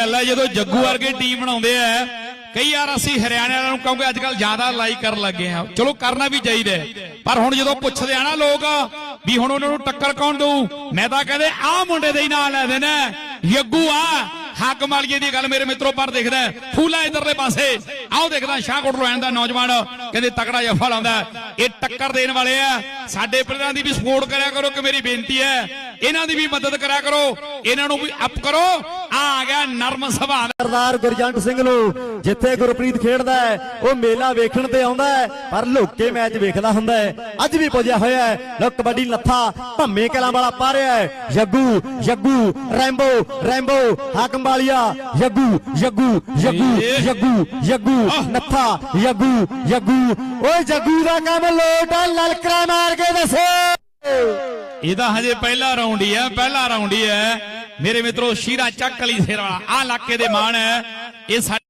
ਗੱਲ ਹੈ, ਜਦੋਂ ਜੱਗੂ ਵਰਗੇ ਟੀਮ ਬਣਾਉਂਦੇ ਆ, ਕਈ ਵਾਰ ਅਸੀਂ ਹਰਿਆਣੇ ਵਾਲਿਆਂ ਨੂੰ ਕਹੋਗੇ ਅੱਜ ਕੱਲ ਜ਼ਿਆਦਾ ਲਾਈਕ ਕਰਨ ਲੱਗੇ ਆ। ਚਲੋ, ਕਰਨਾ ਵੀ ਚਾਹੀਦਾ ਪਰ ਹੁਣ ਜਦੋਂ ਪੁੱਛਦੇ ਆ ਨਾ ਲੋਕ, ਵੀ ਹੁਣ ਉਹਨਾਂ ਨੂੰ ਟੱਕਰ ਕੌਣ ਦਊ? ਮੈਂ ਤਾਂ ਕਹਿੰਦੇ, ਆਹ ਮੁੰਡੇ ਦੇ ਹੀ ਨਾਂ ਲੈਦੇ ਨੇ ਯੱਗੂ ਆ ਹੱਕ ਮਾਲੀਏ ਦੀ ਗੱਲ ਮੇਰੇ ਮਿੱਤਰੋ, ਪਰ ਦੇਖਦਾ ਫੂਲਾ ਇਧਰਲੇ ਪਾਸੇ। ਆਓ ਦੇਖਦਾ, ਸ਼ਾਹਕੋਟ ਰੋਇਣ ਦਾ ਨੌਜਵਾਨ, ਕਹਿੰਦੇ ਤਕੜਾ ਜਫਾ ਲਾਉਂਦਾ ਇਹ ਟੱਕਰ ਦੇਣ ਵਾਲੇ ਆ। ਸਾਡੇ ਪਲੇਅਰਾਂ ਦੀ ਵੀ ਸਪੋਰਟ ਕਰਿਆ ਕਰੋ ਕਿ ਮੇਰੀ ਬੇਨਤੀ ਹੈ। ਇਹਨਾਂ ਦੀ ਵੀ ਮਦਦ ਕਰਿਆ ਕਰੋ। ਇਹਨਾਂ ਨੂੰ ਵੀ ਅਪ ਕਰੋ। ਆ ਆ ਗਿਆ ਨਰਮ ਸੁਭਾਅ ਸਰਦਾਰ ਗੁਰਜੰਟ ਸਿੰਘ ਨੂੰ, ਜਿੱਥੇ ਗੁਰਪ੍ਰੀਤ ਖੇਡਦਾ ਹੈ, ਉਹ ਮੇਲਾ ਵੇਖਣ ਤੇ ਆਉਂਦਾ ਹੈ, ਪਰ ਲੁੱਕੇ ਮੈਚ ਵੇਖਦਾ ਹੁੰਦਾ ਹੈ। ਅੱਜ ਵੀ ਪੁੱਜਿਆ ਹੋਇਆ ਹੈ। ਲੋ ਕਬੱਡੀ ਲੱਥਾ, ਭੰਮੇ ਕਲਾਂ ਵਾਲਾ ਪਾ ਰਿਹਾ ਹੈ। ਜੱਗੂ ਜੱਗੂ ਰੈਂਬੋ ਰੈਂਬੋ, ਹਾਕਮ ਵਾਲੀਆ ਜੱਗੂ ਜੱਗੂ ਜੱਗੂ ਜੱਗੂ ਜੱਗੂ ਨੱਥਾ ਜੱਗੂ ਜੱਗੂ ਓਏ ਜੱਗੂ ਦਾ ਕੰਮ ਲੋਟ ਆ ਲਲਕਰਾ ਮਾਰ ਕੇ ਦੱਸੇ। ਇਹਦਾ ਹਜੇ ਪਹਿਲਾ ਰਾਉਂਡ ਹੀ ਹੈ, ਪਹਿਲਾ ਰਾਉਂਡ ਹੀ ਹੈ। ਮੇਰੇ ਮਿੱਤਰੋ, ਸ਼ੀਰਾ ਚੱਕ ਲਈ ਸਿਰ ਵਾਲਾ। ਆ ਇਲਾਕੇ ਦੇ ਮਾਣ ਹੈ। ਇਹ ਸਾਡੇ